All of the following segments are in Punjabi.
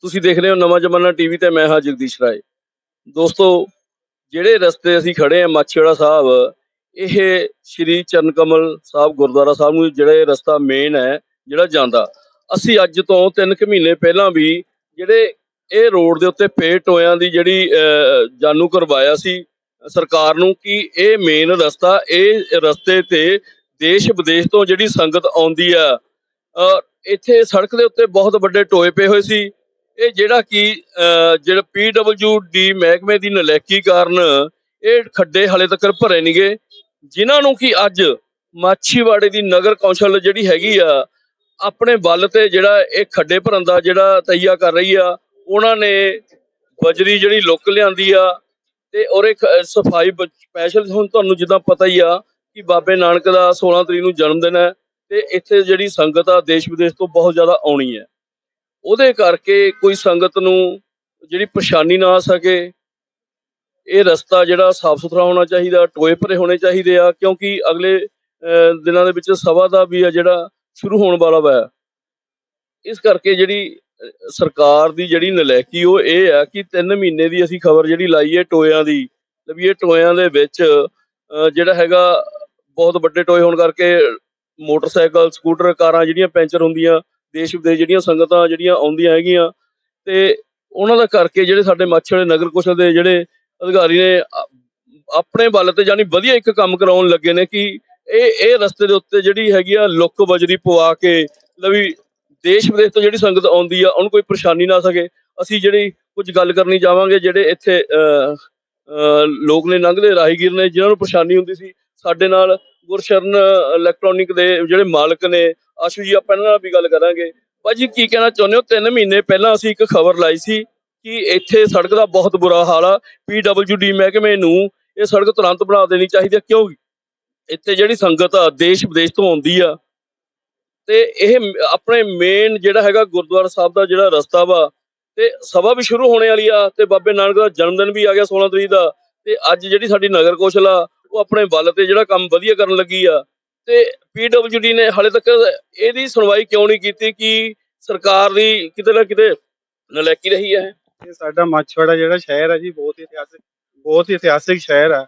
ਤੁਸੀਂ ਦੇਖ ਰਹੇ ਹੋ ਨਵਾਂ ਜ਼ਮਾਨਾ ਟੀਵੀ ਤੇ ਮੈਂ ਹਾਂ ਜਗਦੀਸ਼ ਰਾਏ। ਦੋਸਤੋ ਜਿਹੜੇ ਰਸਤੇ ਅਸੀਂ ਖੜੇ ਆ ਮਾਛੀਵਾੜਾ ਸਾਹਿਬ ਇਹ ਸ਼੍ਰੀ ਚਰਨ ਕਮਲ ਸਾਹਿਬ ਗੁਰਦੁਆਰਾ ਸਾਹਿਬ ਨੂੰ ਜਿਹੜਾ ਇਹ ਰਸਤਾ ਮੇਨ ਹੈ ਜਿਹੜਾ ਜਾਂਦਾ। ਅਸੀਂ ਅੱਜ ਤੋਂ 3 ਕੁ ਮਹੀਨੇ ਪਹਿਲਾਂ ਵੀ ਜਿਹੜੇ ਇਹ ਰੋਡ ਦੇ ਉੱਤੇ ਪੇ ਟੋਇਆਂ ਦੀ ਜਿਹੜੀ ਅਹ, ਜਾਣੂ ਕਰਵਾਇਆ ਸੀ ਸਰਕਾਰ ਨੂੰ ਕਿ ਇਹ ਮੇਨ ਰਸਤਾ ਇਹ ਰਸਤੇ ਤੇ ਦੇਸ਼ ਵਿਦੇਸ਼ ਤੋਂ ਜਿਹੜੀ ਸੰਗਤ ਆਉਂਦੀ ਆ ਇੱਥੇ ਸੜਕ ਦੇ ਉੱਤੇ ਬਹੁਤ ਵੱਡੇ ਟੋਏ ਪਏ ਹੋਏ ਸੀ। ਇਹ ਜਿਹੜਾ ਕਿ ਅਹ, ਜਿਹੜਾ ਡੀ ਮਹਿਕਮੇ ਦੀ ਨਲੈਕੀ ਕਾਰਨ ਇਹ ਖੱਡੇ ਹਲੇ ਤੱਕ ਭਰੇ ਨਹੀਂਗੇ ਜਿਨ੍ਹਾਂ ਨੂੰ ਕਿ ਅੱਜ ਮਾਛੀਵਾੜੇ ਦੀ ਨਗਰ ਕੌਂਸਲ ਜਿਹੜੀ ਹੈਗੀ ਆ ਆਪਣੇ ਵੱਲ ਤੇ ਜਿਹੜਾ ਇਹ ਖੱਡੇ ਭਰਨ ਦਾ ਜਿਹੜਾ ਤਈਆ ਕਰ ਰਹੀ ਆ ਉਹਨਾਂ ਨੇ ਬਜਰੀ ਜਿਹੜੀ ਲੁੱਕ ਲਿਆਂਦੀ ਆ ਤੇ ਔਰ ਇੱਕ ਸਫ਼ਾਈ ਸਪੈਸ਼ਲ ਹੁਣ ਤੁਹਾਨੂੰ ਜਿੱਦਾਂ ਪਤਾ ਹੀ ਆ ਕਿ ਬਾਬੇ ਨਾਨਕ ਦਾ 16 ਤਰੀਕ ਨੂੰ ਜਨਮ ਦਿਨ ਹੈ ਤੇ ਇੱਥੇ ਜਿਹੜੀ ਸੰਗਤ ਆ ਦੇਸ਼ ਵਿਦੇਸ਼ ਤੋਂ ਬਹੁਤ ਜ਼ਿਆਦਾ ਆਉਣੀ ਹੈ। ਉਹਦੇ ਕਰਕੇ ਕੋਈ ਸੰਗਤ ਨੂੰ ਜਿਹੜੀ ਪਰੇਸ਼ਾਨੀ ਨਾ ਆ ਸਕੇ, ਇਹ ਰਸਤਾ ਜਿਹੜਾ ਸਾਫ਼ ਸੁਥਰਾ ਹੋਣਾ ਚਾਹੀਦਾ, ਟੋਏ ਭਰੇ ਹੋਣੇ ਚਾਹੀਦੇ ਆ, ਕਿਉਂਕਿ ਅਗਲੇ ਦਿਨਾਂ ਦੇ ਵਿੱਚ ਸਭਾ ਦਾ ਵੀ ਆ ਜਿਹੜਾ ਸ਼ੁਰੂ ਹੋਣ ਵਾਲਾ ਵਾ। ਇਸ ਕਰਕੇ ਜਿਹੜੀ ਸਰਕਾਰ ਦੀ ਜਿਹੜੀ ਨਲਾਇਕੀ ਉਹ ਇਹ ਆ ਕਿ 3 ਮਹੀਨੇ ਦੀ ਅਸੀਂ ਖਬਰ ਜਿਹੜੀ ਲਾਈ ਹੈ ਟੋਇਆਂ ਦੀ, ਤੇ ਟੋਇਆਂ ਦੇ ਵਿੱਚ ਜਿਹੜਾ ਹੈਗਾ ਬਹੁਤ ਵੱਡੇ ਟੋਏ ਹੋਣ ਕਰਕੇ ਮੋਟਰਸਾਈਕਲ, ਸਕੂਟਰ, ਕਾਰਾਂ ਜਿਹੜੀਆਂ ਪੈਂਚਰ ਹੁੰਦੀਆਂ, ਦੇਸ਼ ਵਿਦੇਸ਼ ਜਿਹੜੀਆਂ ਸੰਗਤਾਂ ਜਿਹੜੀਆਂ ਆਉਂਦੀਆਂ ਹੈਗੀਆਂ, ਤੇ ਉਹਨਾਂ ਦਾ ਕਰਕੇ ਜਿਹੜੇ ਸਾਡੇ ਮਾਛੜੇ ਨਗਰ ਕੌਂਸਲ ਦੇ ਜਿਹੜੇ ਅਧਿਕਾਰੀ ਨੇ ਆਪਣੇ ਬਲ ਤੇ ਜਾਨੀ ਵਧੀਆ ਇੱਕ ਕੰਮ ਕਰਾਉਣ ਲੱਗੇ ਨੇ ਕਿ ਇਹ ਇਹ ਰਸਤੇ ਦੇ ਉੱਤੇ ਜਿਹੜੀ ਹੈਗੀ ਆ ਲੁੱਕ ਬਜਰੀ ਪਵਾ ਕੇ, ਲਵੀ ਦੇਸ਼ ਵਿਦੇਸ਼ ਤੋਂ ਜਿਹੜੀ ਸੰਗਤ ਆਉਂਦੀ ਆ, ਉਹਨੂੰ ਕੋਈ ਪਰੇਸ਼ਾਨੀ ਨਾ ਸਕੇ। ਅਸੀਂ ਜਿਹੜੀ ਕੁਝ ਗੱਲ ਕਰਨੀ ਚਾਹਾਂਗੇ, ਜਿਹੜੇ ਇੱਥੇ ਲੋਕ ਨੇ ਲੰਘਦੇ ਰਾਹੀਗੀਰ ਨੇ, ਜਿਨ੍ਹਾਂ ਨੂੰ ਪਰੇਸ਼ਾਨੀ ਹੁੰਦੀ ਸੀ, ਸਾਡੇ ਨਾਲ ਗੁਰਸ਼ਰਨ ਇਲੈਕਟ੍ਰੋਨਿਕ ਦੇ ਜਿਹੜੇ ਮਾਲਕ ਨੇ, ਆਸ਼ੂ ਜੀ, ਆਪਾਂ ਇਹਨਾਂ ਨਾਲ ਵੀ ਗੱਲ ਕਰਾਂਗੇ। ਭਾਜੀ ਕੀ ਕਹਿਣਾ ਚਾਹੁੰਦੇ ਹੋ? 3 ਮਹੀਨੇ ਪਹਿਲਾਂ ਅਸੀਂ ਇੱਕ ਖਬਰ ਲਾਈ ਸੀ ਕਿ ਇੱਥੇ ਸੜਕ ਦਾ ਬਹੁਤ ਬੁਰਾ ਹਾਲ ਆ। ਡੀ ਮਹਿਕਮੇ ਨੂੰ ਇਹ ਸੜਕ ਤੁਰੰਤ ਬਣਾ ਦੇਣੀ ਚਾਹੀਦੀ ਹੈ ਕਿਉਂਕਿ ਇੱਥੇ ਜਿਹੜੀ ਸੰਗਤ ਆ, ਦੇਸ਼ ਵਿਦੇਸ਼ ਤੋਂ ਆਉਂਦੀ ਆ ਤੇ ਇਹ ਆਪਣੇ ਮੇਨ ਜਿਹੜਾ ਹੈਗਾ ਗੁਰਦੁਆਰਾ ਸਾਹਿਬ ਦਾ ਜਿਹੜਾ ਰਸਤਾ ਵਾ, ਤੇ ਸਭਾ ਵੀ ਸ਼ੁਰੂ ਹੋਣੇ ਵਾਲੀ ਆ, ਤੇ ਬਾਬੇ ਨਾਨਕ ਦਾ ਜਨਮ ਦਿਨ ਵੀ ਆ ਗਿਆ 16 ਤਰੀਕ ਦਾ, ਤੇ ਅੱਜ ਜਿਹੜੀ ਸਾਡੀ ਨਗਰ ਕੌਸ਼ਲ ਆ, ਉਹ ਆਪਣੇ ਵੱਲ ਤੇ ਜਿਹੜਾ ਕੰਮ ਵਧੀਆ ਕਰਨ ਲੱਗੀ ਆ। ਤੇ ਡੀ ਨੇ ਹਾਲੇ ਤੱਕ ਇਹਦੀ ਸੁਣਵਾਈ ਕਿਉਂ ਨਹੀਂ ਕੀਤੀ ਕਿ ਸਰਕਾਰ ਦੀ ਕਿਤੇ ਨਾ ਕਿਤੇ ਨਲੈਕੀ ਰਹੀ ਹੈ? ਇਹ ਸਾਡਾ ਮਾਛਵਾੜਾ ਜਿਹੜਾ ਸ਼ਹਿਰ ਹੈ ਜੀ, ਬਹੁਤ ਇਤਿਹਾਸਿਕ ਬਹੁਤ ਇਤਿਹਾਸਿਕ ਸ਼ਹਿਰ ਆ।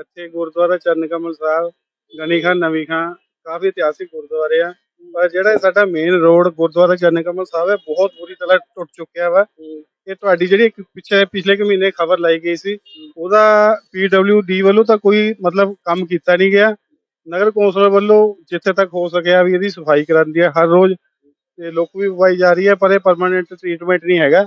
ਇੱਥੇ ਗੁਰਦੁਆਰਾ ਚਰਨ ਕਮਲ ਸਾਹਿਬ ਗਣੀ ਖਾਨ ਨਵੀਂ ਖਾਂ ਕਾਫੀ ਇਤਿਹਾਸਿਕ ਗੁਰਦੁਆਰੇ ਆ। ਪਰ ਜਿਹੜਾ ਸਾਡਾ ਮੇਨ ਰੋਡ ਗੁਰਦੁਆਰਾ ਚਰਨ ਕਮਲ ਸਾਹਿਬ ਹੈ ਬਹੁਤ ਬੁਰੀ ਤਰ੍ਹਾਂ ਟੁੱਟ ਚੁੱਕਿਆ ਵਾ। ਇਹ ਤੁਹਾਡੀ ਜਿਹੜੀ ਇੱਕ ਪਿੱਛੇ ਪਿਛਲੇ ਕੁ ਮਹੀਨੇ ਖਬਰ ਲਾਈ ਗਈ ਸੀ ਉਹਦਾ ਡੀ ਵੱਲੋਂ ਤਾਂ ਕੋਈ ਮਤਲਬ ਕੰਮ ਕੀਤਾ ਨਹੀਂ ਗਿਆ। ਨਗਰ ਕੌਂਸਲ ਵੱਲੋਂ ਜਿੱਥੇ ਤੱਕ ਹੋ ਸਕਿਆ ਵੀ ਇਹਦੀ ਸਫ਼ਾਈ ਕਰਾਂਦੀ ਹੈ ਹਰ ਰੋਜ਼ ਤੇ ਲੁੱਕ ਵੀ ਪਵਾਈ ਜਾ ਰਹੀ ਹੈ ਪਰ ਇਹ ਪਰਮਾਨੈਂਟ ਟ੍ਰੀਟਮੈਂਟ ਨਹੀਂ ਹੈਗਾ।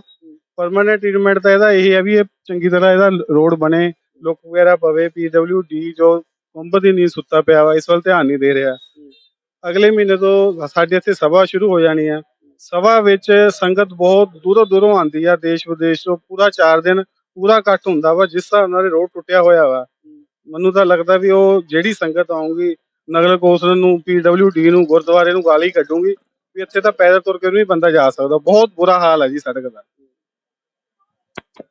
ਪਰਮਾਨੈਂਟ ਟ੍ਰੀਟਮੈਂਟ ਤਾਂ ਇਹਦਾ ਇਹੀ ਹੈ ਵੀ ਇਹ ਚੰਗੀ ਤਰ੍ਹਾਂ ਇਹਦਾ ਰੋਡ ਬਣੇ ਲੁੱਕ ਵਗੈਰਾ ਪਵੇ। ਡੀ ਜੋ ਕੰਬਦ ਨਹੀਂ ਸੁੱਤਾ ਪਿਆ ਵਾ ਇਸ ਵੱਲ ਧਿਆਨ ਨਹੀਂ ਦੇ ਰਿਹਾ। ਅਗਲੇ ਮਹੀਨੇ ਤੋਂ ਸਾਡੇ ਇੱਥੇ ਸਭਾ ਸ਼ੁਰੂ ਹੋ ਜਾਣੀ ਆ। ਸਭਾ ਵਿੱਚ ਸੰਗਤ ਬਹੁਤ ਦੂਰੋਂ ਦੂਰੋਂ ਆਉਂਦੀ ਆ ਦੇਸ਼ ਵਿਦੇਸ਼ ਤੋਂ ਪੂਰਾ 4 ਦਿਨ ਪੂਰਾ ਇਕੱਠ ਹੁੰਦਾ ਵਾ ਜਿਸ ਹਿਸਾਬ ਨਾਲ ਰੋਡ ਟੁੱਟਿਆ ਹੋਇਆ ਵਾ। ਮੈਨੂੰ ਤਾਂ ਲੱਗਦਾ ਵੀ ਉਹ ਜਿਹੜੀ ਸੰਗਤ ਆਉਂਗੀ ਨਗਰ ਕੌਂਸਲ ਨੂੰ ਡੀ ਨੂੰ ਗੁਰਦੁਆਰੇ ਨੂੰ ਗਾਲੀ ਕੱਢੂਗੀ ਵੀ ਇੱਥੇ ਤਾਂ ਪੈਦਲ ਤੁਰ ਕੇ ਵੀ ਨਹੀਂ ਬੰਦਾ ਜਾ ਸਕਦਾ। ਬਹੁਤ ਬੁਰਾ ਹਾਲ ਹੈ ਜੀ ਸੜਕ ਦਾ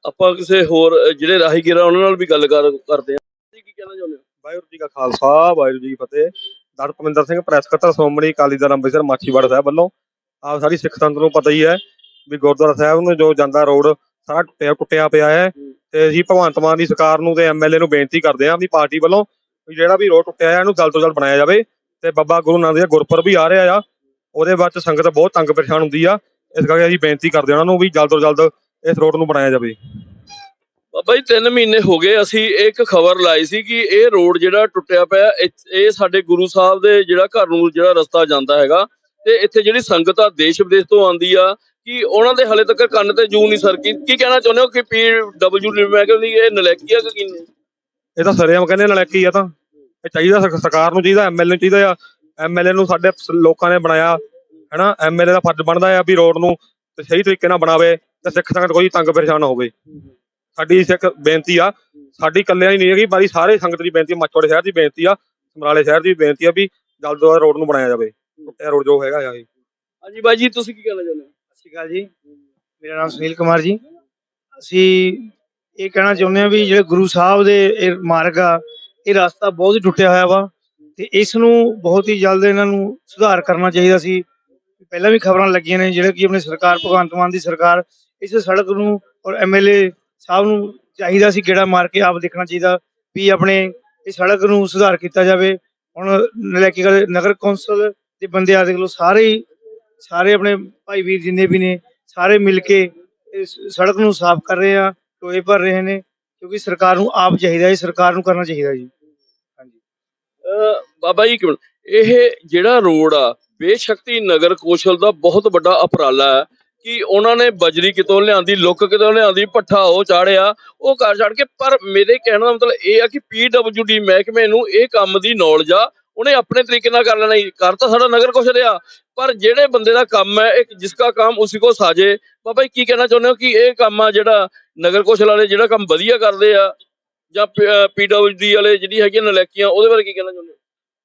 ਆਪਾਂ ਕਿਸੇ ਹੋਰ ਜਿਹੜੇ ਰਾਹੀਗੀਰ ਉਹਨਾਂ ਨਾਲ ਵੀ ਗੱਲ ਕਰ ਕਰਦੇ ਆ ਕੀ ਕਹਿਣਾ ਚਾਹੁੰਦੇ ਹੋ? ਵਾਹਿਗੁਰੂ ਜੀ ਕਾ ਖਾਲਸਾ ਵਾਹਿਗੁਰੂ ਜੀ ਕੀ ਫਤਿਹ। ਡਾਕਟਰ ਸਿੰਘ, ਪ੍ਰੈਸ ਸਕੱਤਰ ਸ਼੍ਰੋਮਣੀ ਅਕਾਲੀ ਦਲ ਅੰਮ੍ਰਿਤਸਰ, ਮਾਛੀਵਾੜਾ ਸਾਹਿਬ ਵੱਲੋਂ। ਆਪ ਸਾਰੀ ਸਿੱਖ ਸੰਗਤ ਨੂੰ ਪਤਾ ਹੀ ਹੈ ਵੀ ਗੁਰਦੁਆਰਾ ਸਾਹਿਬ ਨੂੰ ਜੋ ਜਾਂਦਾ ਰੋਡ, ਸਾਰਾ ਟੁੱਟਿਆ ਟੁੱਟਿਆ ਪਿਆ ਹੈ। ਤੇ ਅਸੀਂ ਭਗਵੰਤ ਮਾਨ ਦੀ ਸਰਕਾਰ ਨੂੰ ਤੇ ਐਮਐਲਏ ਨੂੰ ਬੇਨਤੀ ਕਰਦੇ ਹਾਂ ਆਪਣੀ ਪਾਰਟੀ ਵੱਲੋਂ ਵੀ ਜਿਹੜਾ ਵੀ ਰੋਡ ਟੁੱਟਿਆ ਹੈ, ਇਹਨੂੰ ਜਲਦ ਤੋਂ ਜਲਦ ਬਣਾਇਆ ਜਾਵੇ। ਤੇ ਬਾਬਾ ਗੁਰੂ ਨਾਨਕ ਦੇਵ ਗੁਰਪੁਰਬ ਵੀ ਆ ਰਿਹਾ ਆ, ਉਹਦੇ ਬਾਅਦ ਸੰਗਤ ਬਹੁਤ ਤੰਗ ਪਰੇਸ਼ਾਨ ਹੁੰਦੀ ਆ। ਇਸ ਕਰਕੇ ਅਸੀਂ ਬੇਨਤੀ ਕਰਦੇ ਹਾਂ ਉਹਨਾਂ ਨੂੰ ਵੀ ਜਲਦ ਤੋਂ ਜਲਦ ਇਸ ਰੋਡ ਨੂੰ ਬਣਾਇਆ ਜਾਵੇ। ਬਾਬਾ ਜੀ 3 ਮਹੀਨੇ ਹੋ ਗਏ, ਅਸੀਂ ਇੱਕ ਖਬਰ ਲਾਈ ਸੀ ਕਿ ਇਹ ਰੋਡ ਜਿਹੜਾ ਟੁੱਟਿਆ ਪਿਆ, ਇਹ ਸਾਡੇ ਗੁਰੂ ਸਾਹਿਬ ਦੇ ਜਿਹੜਾ ਘਰ ਨੂੰ, ਜਿਹੜਾ ਰਸਤਾ ਜਾਂਦਾ ਹੈਗਾ ਤੇ ਇੱਥੇ ਜਿਹੜੀ ਸੰਗਤ ਆ, ਦੇਸ਼ ਵਿਦੇਸ਼ ਤੋਂ ਆਉਂਦੀ ਆ, ਕਿ ਉਹਨਾਂ ਦੇ ਹਲੇ ਤੱਕ ਕੰਨ ਤੇ ਜੂ ਨਹੀਂ ਸਰਕੀ ਕੀ ਕਹਿਣਾ ਚਾਹੁੰਦੇ ਹੋ ਕਿ ਪੀਡਬਲਯੂ ਮੈਂ ਕਹਿੰਦੀ ਇਹ ਨਲਾਇਕੀ ਆ ਕਿ ਇਹ ਤਾਂ ਸਰੇਆਮ ਕਹਿੰਦੇ ਨਾਲ ਆ ਤਾਂ। ਇਹ ਚਾਹੀਦਾ ਸਰਕਾਰ ਨੂੰ ਚਾਹੀਦਾ ਐਮਐਲਏ ਨੂੰ ਚਾਹੀਦਾ ਆ। ਐਮਐਲਏ ਨੂੰ ਸਾਡੇ ਲੋਕਾਂ ਨੇ ਬਣਾਇਆ, ਹੈਨਾ? ਐਮਐਲਏ ਦਾ ਫਰਜ਼ ਬਣਦਾ ਆ ਵੀ ਰੋਡ ਨੂੰ ਤੇ ਸਹੀ ਤਰੀਕੇ ਨਾਲ ਬਣਾਵੇ ਤੇ ਸਿੱਖ ਸੰਗਤ ਕੋਈ ਤੰਗ ਪਰੇਸ਼ਾਨ ਨਾ ਹੋਵੇ। ਸਾਡੀ ਸਿੱਖ ਬੇਨਤੀ ਆ ਸਾਡੀ ਇਕੱਲਿਆਂ ਹੀ ਨਹੀਂ ਹੈਗੀ ਬਾਰੀ ਸਾਰੇ ਸੰਗਤ ਦੀ ਬੇਨਤੀ ਆ, ਮੱਛਵਾੜੇ ਸ਼ਹਿਰ ਦੀ ਬੇਨਤੀ ਆ ਸਮਰਾਲੇ ਸ਼ਹਿਰ ਦੀ ਬੇਨਤੀ ਆ ਵੀ ਜਲਦ ਤੋਂ ਜਲਦ ਰੋਡ ਨੂੰ ਬਣਾਇਆ ਜਾਵੇ। ਟੁੱਟਿਆ ਰੋਡ ਜੋ ਹੈਗਾ ਆ ਇਹ। ਹਾਂਜੀ ਬਾਈ ਜੀ ਤੁਸੀਂ ਕੀ ਕਹਿਣਾ ਚਾਹੁੰਦੇ ਹੋ? ਸਤਿ ਸ਼੍ਰੀ ਅਕਾਲ ਜੀ। ਮੇਰਾ ਨਾਮ ਸੁਨੀਲ ਕੁਮਾਰ ਜੀ। ਅਸੀਂ ਇਹ ਕਹਿਣਾ ਚਾਹੁੰਦੇ ਹਾਂ ਵੀ ਜਿਹੜੇ ਗੁਰੂ ਸਾਹਿਬ ਦੇ ਇਹ ਮਾਰਗ ਆ ਇਹ ਰਸਤਾ ਬਹੁਤ ਹੀ ਟੁੱਟਿਆ ਹੋਇਆ ਵਾ ਤੇ ਇਸ ਨੂੰ ਬਹੁਤ ਹੀ ਜਲਦ ਇਹਨਾਂ ਨੂੰ ਸੁਧਾਰ ਕਰਨਾ ਚਾਹੀਦਾ ਸੀ। ਪਹਿਲਾਂ ਵੀ ਖਬਰਾਂ ਲੱਗੀਆਂ ਨੇ ਜਿਹੜੇ ਕਿ ਆਪਣੀ ਸਰਕਾਰ ਭਗਵੰਤ ਮਾਨ ਦੀ ਸਰਕਾਰ ਇਸ ਸੜਕ ਨੂੰ ਔਰ ਐਮਐਲਏ ਸਾਹਿਬ ਨੂੰ ਚਾਹੀਦਾ ਸੀ ਗੇੜਾ ਮਾਰ ਕੇ ਆਪ ਦੇਖਣਾ ਚਾਹੀਦਾ ਵੀ ਆਪਣੇ ਇਹ ਸੜਕ ਨੂੰ ਸੁਧਾਰ ਕੀਤਾ ਜਾਵੇ। ਹੁਣ ਨਲੈਕੀ ਨਗਰ ਕੌਂਸਲ ਦੇ ਬੰਦੇ ਆ ਦੇਖ ਲਓ ਸਾਰੇ ਸਾਰੇ ਆਪਣੇ ਭਾਈ ਵੀਰ ਜਿੰਨੇ ਵੀ ਨੇ, ਸਾਰੇ ਮਿਲ ਕੇ ਇਸ ਸੜਕ ਨੂੰ ਸਾਫ਼ ਕਰ ਰਹੇ ਆ, ਟੋਏ ਭਰ ਰਹੇ ਨੇ, ਕਿਉਂਕਿ ਸਰਕਾਰ ਨੂੰ ਆਪ ਚਾਹੀਦਾ ਹੈ ਸਰਕਾਰ ਨੂੰ ਕਰਨਾ ਚਾਹੀਦਾ ਜੀ। ਹਾਂਜੀ। ਬਾਬਾ ਜੀ ਕਿਉਂ ਇਹ ਜਿਹੜਾ ਰੋਡ ਆ, ਬੇਸ਼ਕਤੀ ਨਗਰ ਕੌਸ਼ਲ ਦਾ ਬਹੁਤ ਵੱਡਾ ਅਪਰਾਲਾ ਹੈ। ਕਿ ਉਹਨਾਂ ਨੇ ਬਜਰੀ ਕਿਤੋਂ ਲਿਆਂਦੀ, ਲੁੱਕ ਕਿਤੋਂ ਲਿਆਂਦੀ ਪੱਠਾ ਉਹ ਚਾੜਿਆ, ਉਹ ਕਰ ਛੱਡ ਕੇ। ਪਰ ਮੇਰੇ ਕਹਿਣ ਦਾ ਮਤਲਬ ਇਹ ਆ ਕਿ ਪੀਡਬਲਯੂਡੀ ਮਹਿਕਮੇ ਨੂੰ ਇਹ ਕੰਮ ਦੀ ਨੌਲੇਜ ਆ, ਉਹਨੇ ਆਪਣੇ ਤਰੀਕੇ ਨਾਲ ਕਰ ਲੈਣਾ ਜੀ। ਕਰ ਤਾਂ ਸਾਡਾ ਨਗਰ ਕੌਸ਼ਲ ਆ, ਪਰ ਜਿਹੜੇ ਬੰਦੇ ਦਾ ਕੰਮ ਹੈ, ਇੱਕ ਜਿਸਕਾ ਕੰਮ ਉਸੇ ਕੋ ਸਾਜੇ। ਬਾਬਾ ਜੀ, ਕੀ ਕਹਿਣਾ ਚਾਹੁੰਦੇ ਹੋ ਕਿ ਇਹ ਕੰਮ ਆ ਜਿਹੜਾ ਨਗਰ ਕੌਸ਼ਲ ਵਾਲੇ ਜਿਹੜਾ ਕੰਮ ਵਧੀਆ ਕਰਦੇ ਆ, ਜਾਂ ਪੀਡਬਲਯੂਡੀ ਵਾਲੇ ਜਿਹੜੀ ਹੈਗੀਆਂ ਨਲੈਕੀਆਂ, ਉਹਦੇ ਬਾਰੇ ਕੀ ਕਹਿਣਾ ਚਾਹੁੰਦੇ ਹੋ?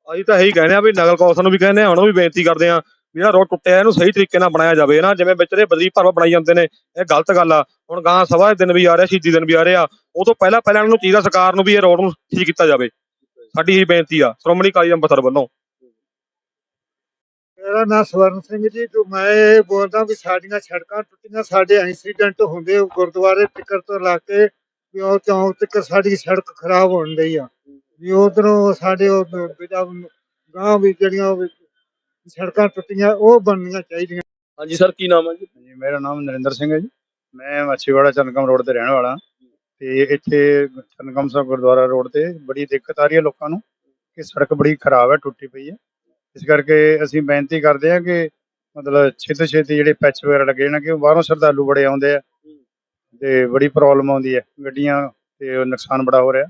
ਅਸੀਂ ਤਾਂ ਇਹੀ ਕਹਿੰਦੇ ਆ ਵੀ ਨਗਰ ਕੌਂਸਲ ਨੂੰ ਵੀ ਕਹਿੰਦੇ ਆ ਹੁਣ ਵੀ ਬੇਨਤੀ ਕਰਦੇ ਆ ਜਿਹੜਾ ਰੋਡ ਟੁੱਟਿਆ, ਇਹਨੂੰ ਸਹੀ ਤਰੀਕੇ ਨਾਲ ਬਣਾਇਆ ਜਾਵੇ। ਨਾ ਜਿਵੇਂ ਵਿੱਚ ਦੇ ਬਦਲੀ ਭਰਵਾ ਬਣਾਈ ਜਾਂਦੇ ਨੇ, ਇਹ ਗਲਤ ਗੱਲ ਆ। ਹੁਣ ਗਾਂ ਸਭਾ ਦਿਨ ਵੀ ਆ ਰਿਹਾ, ਸ਼ਹੀਦੀ ਦਿਨ ਵੀ ਆ ਰਿਹਾ। ਉਹ ਤੋਂ ਪਹਿਲਾਂ ਪਹਿਲਾਂ ਇਹਨਾਂ ਨੂੰ ਚਾਹੀਦਾ ਸਰਕਾਰ ਨੂੰ ਵੀ ਇਹ ਰੋਡ ਨੂੰ ਠੀਕ ਕੀਤਾ ਜਾਵੇ। ਸਾਡੀ ਇਹੀ ਬੇਨਤੀ ਆ, ਸ਼੍ਰੋਮਣੀ ਅਕਾਲੀ ਅੰਮ੍ਰਿਤਸਰ ਵੱਲੋਂ। ਮੇਰਾ ਨਾਮ ਸਵਰਨ ਸਿੰਘ ਜੀ ਤੋਂ ਮੈਂ ਬੋਲਦਾ ਵੀ ਸਾਡੀਆਂ ਸੜਕਾਂ ਟੁੱਟੀਆਂ, ਸਾਡੇ ਐਕਸੀਡੈਂਟ ਹੁੰਦੇ ਗੁਰਦੁਆਰੇ ਟਿੱਕਰ ਤੋਂ ਲਾ ਕੇ ਵੀ ਉਹ ਚੌਂਕ ਤੱਕ ਸਾਡੀ ਸੜਕ ਖਰਾਬ ਹੋਣ ਡਈ ਆ। ਵੀ ਉਧਰੋਂ ਸਾਡੇ ਉਹ ਬੇਟਾ ਗਾਂ ਵੀ ਜਿਹੜੀਆਂ ਸੜਕਾਂ ਟੁੱਟੀਆਂ ਉਹ ਬਣਨੀਆਂ ਚਾਹੀਦੀਆਂ। ਹਾਂਜੀ ਸਰ ਕੀ ਨਾਮ ਹੈ ਜੀ? ਜੀ ਮੇਰਾ ਨਾਮ ਨਰਿੰਦਰ ਸਿੰਘ ਹੈ ਜੀ। ਮੈਂ ਮੱਛੀਵਾੜਾ ਚੰਨਕਮ ਰੋਡ ਤੇ ਰਹਿਣ ਵਾਲਾ। ਤੇ ਇੱਥੇ ਚੰਨਕਮ ਸਾਹਿਬ ਗੁਰਦੁਆਰਾ ਰੋਡ ਤੇ ਬੜੀ ਦਿੱਕਤ ਆ ਰਹੀ ਹੈ ਲੋਕਾਂ ਨੂੰ ਕਿ ਸੜਕ ਬੜੀ ਖਰਾਬ ਹੈ ਟੁੱਟੀ ਪਈ ਹੈ। ਇਸ ਕਰਕੇ ਅਸੀਂ ਬੇਨਤੀ ਕਰਦੇ ਹਾਂ ਕਿ ਮਤਲਬ ਛੇਤੀ ਛੇਤੀ ਜਿਹੜੇ ਪੈਚ ਵਗੈਰਾ ਲੱਗੇ ਨੇ ਕਿ ਬਾਹਰੋਂ ਸ਼ਰਧਾਲੂ ਬੜੇ ਆਉਂਦੇ ਆ। ਤੇ ਬੜੀ ਪ੍ਰੋਬਲਮ ਆਉਂਦੀ ਹੈ ਗੱਡੀਆਂ ਤੇ ਉਹ ਨੁਕਸਾਨ ਬੜਾ ਹੋ ਰਿਹਾ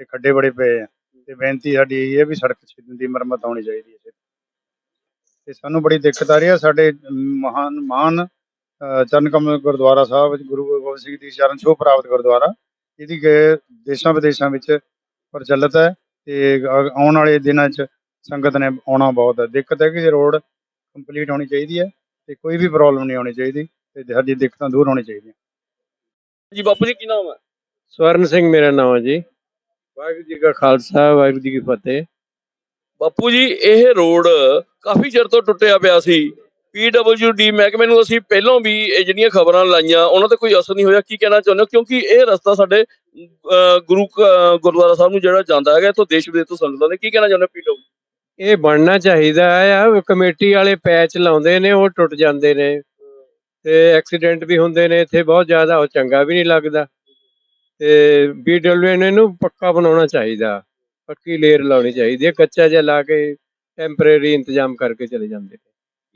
ਤੇ ਖੱਡੇ ਬੜੇ ਪਏ ਆ। ਤੇ ਬੇਨਤੀ ਸਾਡੀ ਇਹ ਹੈ ਵੀ ਸੜਕ ਛੇਤੀ ਦੀ ਮੁਰੰਮਤ ਹੋਣੀ ਚਾਹੀਦੀ ਹੈ। ਤੇ ਸਾਨੂੰ ਬੜੀ ਦਿੱਕਤ ਆ ਰਹੀ ਹੈ। ਸਾਡੇ ਮਹਾਨ ਮਹਾਨ ਅ, ਚਰਨਕਮਲ ਗੁਰਦੁਆਰਾ ਸਾਹਿਬ ਵਿੱਚ ਗੁਰੂ ਗੋਬਿੰਦ ਸਿੰਘ ਦੀ ਚਰਨ ਛੋਹ ਪ੍ਰਾਪਤ ਗੁਰਦੁਆਰਾ ਇਹਦੀ ਕਿ ਦੇਸ਼ਾਂ ਵਿਦੇਸ਼ਾਂ ਵਿੱਚ ਪ੍ਰਚਲਿਤ ਹੈ ਤੇ ਆਉਣ ਵਾਲੇ ਦਿਨਾਂ 'ਚ ਸੰਗਤ ਨੇ ਆਉਣਾ ਬਹੁਤ ਹੈ। ਦਿੱਕਤ ਹੈ ਕਿ ਰੋਡ ਕੰਪਲੀਟ ਹੋਣੀ ਚਾਹੀਦੀ ਹੈ ਤੇ ਕੋਈ ਵੀ ਪ੍ਰੋਬਲਮ ਨਹੀਂ ਆਉਣੀ ਚਾਹੀਦੀ ਤੇ ਸਾਡੀ ਦਿੱਕਤਾਂ ਦੂਰ ਹੋਣੀ ਚਾਹੀਦੀਆਂ। ਜੀ ਬਾਪੂ ਜੀ ਕੀ ਨਾਮ ਹੈ? ਸਵਰਨ ਸਿੰਘ ਮੇਰਾ ਨਾਮ ਹੈ ਜੀ। ਵਾਹਿਗੁਰੂ ਜੀ ਕਾ ਖਾਲਸਾ ਵਾਹਿਗੁਰੂ ਜੀ ਕੀ ਫਤਿਹ। ਬਾਪੂ ਜੀ, ਇਹ ਰੋਡ ਕਾਫੀ ਚਿਰ ਤੋਂ ਟੁੱਟਿਆ ਪਿਆ ਸੀ। ਪੀਡਬਲਯੂਡੀ ਮਹਿਕਮੇ ਨੂੰ ਅਸੀਂ ਪਹਿਲਾਂ ਵੀ ਇਹ ਜਿਹੜੀਆਂ ਖਬਰਾਂ ਲਾਈਆਂ, ਉਹਨਾਂ ਤੇ ਕੋਈ ਅਸਰ ਨਹੀਂ ਹੋਇਆ। ਕੀ ਕਹਿਣਾ ਚਾਹੁੰਦੇ ਹੋ? ਕਿਉਂਕਿ ਇਹ ਰਸਤਾ ਸਾਡੇ ਗੁਰੂ ਗੁਰਦੁਆਰਾ ਸਾਹਿਬ ਨੂੰ ਜਿਹੜਾ ਜਾਂਦਾ ਹੈਗਾ, ਇੱਥੋਂ ਦੇਸ਼ ਵਿਦੇਸ਼ ਤੋਂ ਸੰਗਤਾਂ ਨੇ। ਕੀ ਕਹਿਣਾ ਚਾਹੁੰਦੇ ਪੀਡਬਲਯੂ ਇਹ ਬਣਨਾ ਚਾਹੀਦਾ ਆ ਕਮੇਟੀ ਵਾਲੇ ਪੈਚ ਲਾਉਂਦੇ ਨੇ, ਉਹ ਟੁੱਟ ਜਾਂਦੇ ਨੇ। ਤੇ ਐਕਸੀਡੈਂਟ ਵੀ ਹੁੰਦੇ ਨੇ, ਇੱਥੇ ਬਹੁਤ ਜ਼ਿਆਦਾ ਉਹ ਚੰਗਾ ਵੀ ਨਹੀਂ ਲੱਗਦਾ। ਤੇ ਬੀਡਬਲਯੂ ਨੇ ਇਹਨੂੰ ਪੱਕਾ ਬਣਾਉਣਾ ਚਾਹੀਦਾ। ਪੱਕੀ ਲੇਅਰ ਲਾਉਣੀ ਚਾਹੀਦੀ ਹੈ ਕੱਚਾ ਜਿਹਾ ਲਾ ਕੇ ਟੈਂਪਰੇਰੀ ਇੰਤਜ਼ਾਮ ਕਰਕੇ ਚਲੇ ਜਾਂਦੇ ਨੇ।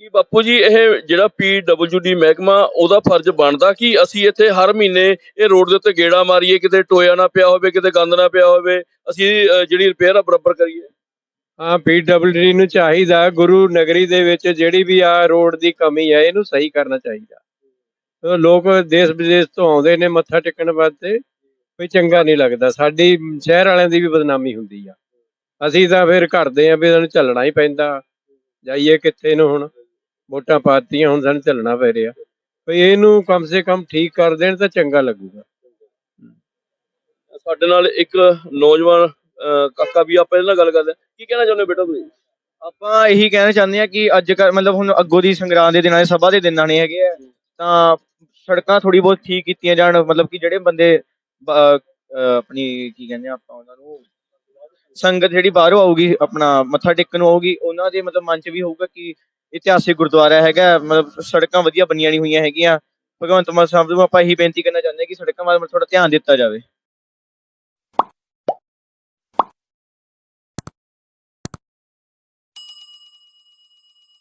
ਕੀ ਬਾਪੂ ਜੀ ਇਹ ਜਿਹੜਾ ਪੀਡਬਲਯੂਡੀ ਮਹਿਕਮਾ ਉਹਦਾ ਫਰਜ਼ ਬਣਦਾ ਕਿ ਅਸੀਂ ਇੱਥੇ ਹਰ ਮਹੀਨੇ ਇਹ ਰੋਡ ਦੇ ਉੱਤੇ ਗੇੜਾ ਮਾਰੀਏ ਕਿਤੇ ਟੋਇਆ ਨਾ ਪਿਆ ਹੋਵੇ ਕਿਤੇ ਗੰਦ ਨਾ ਪਿਆ ਹੋਵੇ ਅਸੀਂ ਜਿਹੜੀ ਰਿਪੇਅਰ ਆ ਬਰਾਬਰ ਕਰੀਏ? ਹਾਂ ਪੀਡਬਲਯੂ ਨੂੰ ਚਾਹੀਦਾ ਗੁਰੂ ਨਗਰੀ ਦੇ ਵਿੱਚ ਜਿਹੜੀ ਵੀ ਆ ਰੋਡ ਦੀ ਕਮੀ ਹੈ ਇਹਨੂੰ ਸਹੀ ਕਰਨਾ ਚਾਹੀਦਾ। ਲੋਕ ਦੇਸ਼ ਵਿਦੇਸ਼ ਤੋਂ ਆਉਂਦੇ ਨੇ ਮੱਥਾ ਟੇਕਣ ਵਾਸਤੇ। ਕੋਈ ਚੰਗਾ ਨਹੀਂ ਲੱਗਦਾ। ਸਾਡੀ ਸ਼ਹਿਰ ਵਾਲਿਆਂ ਦੀ ਵੀ ਬਦਨਾਮੀ ਹੁੰਦੀ ਆ। ਅਸੀਂ ਤਾਂ ਫਿਰ ਘਰਦੇ ਆ ਵੀ ਸਾਨੂੰ ਚੱਲਣਾ ਹੀ ਪੈਂਦਾ। ਜਾਈਏ ਕਿੱਥੇ ਨੂੰ ਹੁਣ? ਵੋਟਾਂ ਪਾਤੀਆਂ ਹੁਣ ਸਾਨੂੰ ਚੱਲਣਾ ਪੈ ਰਿਹਾ। ਵੀ ਇਹਨੂੰ ਕਮ ਸੇ ਕਮ ਠੀਕ ਕਰ ਦੇਣ ਤਾਂ ਚੰਗਾ ਲੱਗੂਗਾ। ਸਾਡੇ ਨਾਲ ਇੱਕ ਨੌਜਵਾਨ ਕਾਕਾ ਵੀ ਆਪਾਂ ਇਹਦੇ ਨਾਲ ਗੱਲ ਕਰਦੇ। ਕੀ ਕਹਿਣਾ ਚਾਹੁੰਦੇ ਹੋ ਬੇਟਾ ਤੁਸੀਂ? ਆਪਾਂ ਇਹੀ ਕਹਿਣਾ ਚਾਹੁੰਦੇ ਆ ਕਿ ਅੱਜ ਕੱਲ ਮਤਲਬ ਹੁਣ ਅੱਗੋਂ ਦੀ ਸੰਗਰਾਂਦ ਦੇ ਦਿਨਾਂ ਦੇ ਸਭਾ ਦੇ ਦਿਨ ਆਣੇ ਹੈਗੇ ਆ ਤਾਂ ਸੜਕਾਂ ਥੋੜੀ ਬਹੁਤ ਠੀਕ ਕੀਤੀਆਂ ਜਾਣ। ਮਤਲਬ ਕਿ ਜਿਹੜੇ ਬੰਦੇ ਬ- ਅਹ, ਆਪਣੀ ਕੀ ਕਹਿੰਦੇ ਆ ਆਪਾਂ ਉਹਨਾਂ ਨੂੰ, ਸੰਗਤ ਜਿਹੜੀ ਬਾਹਰੋਂ ਆਊਗੀ, ਆਪਣਾ ਮੱਥਾ ਟੇਕਣ ਨੂੰ ਆਊਗੀ, ਉਹਨਾਂ ਦੇ ਮਤਲਬ ਮਨ 'ਚ ਵੀ ਹੋਊਗਾ ਕਿ ਇਤਿਹਾਸਿਕ ਗੁਰਦੁਆਰਾ ਹੈਗਾ, ਮਤਲਬ ਸੜਕਾਂ ਵਧੀਆ ਬਣੀਆਂ ਨਹੀਂ ਹੋਈਆਂ ਹੈਗੀਆਂ। ਭਗਵੰਤ ਮਾਨ ਸਾਹਿਬ ਨੂੰ ਆਪਾਂ ਇਹੀ ਬੇਨਤੀ ਕਰਨਾ ਚਾਹੁੰਦੇ ਹਾਂ ਕਿ ਸੜਕਾਂ ਵੱਲ ਥੋੜਾ ਧਿਆਨ ਦਿੱਤਾ ਜਾਵੇ।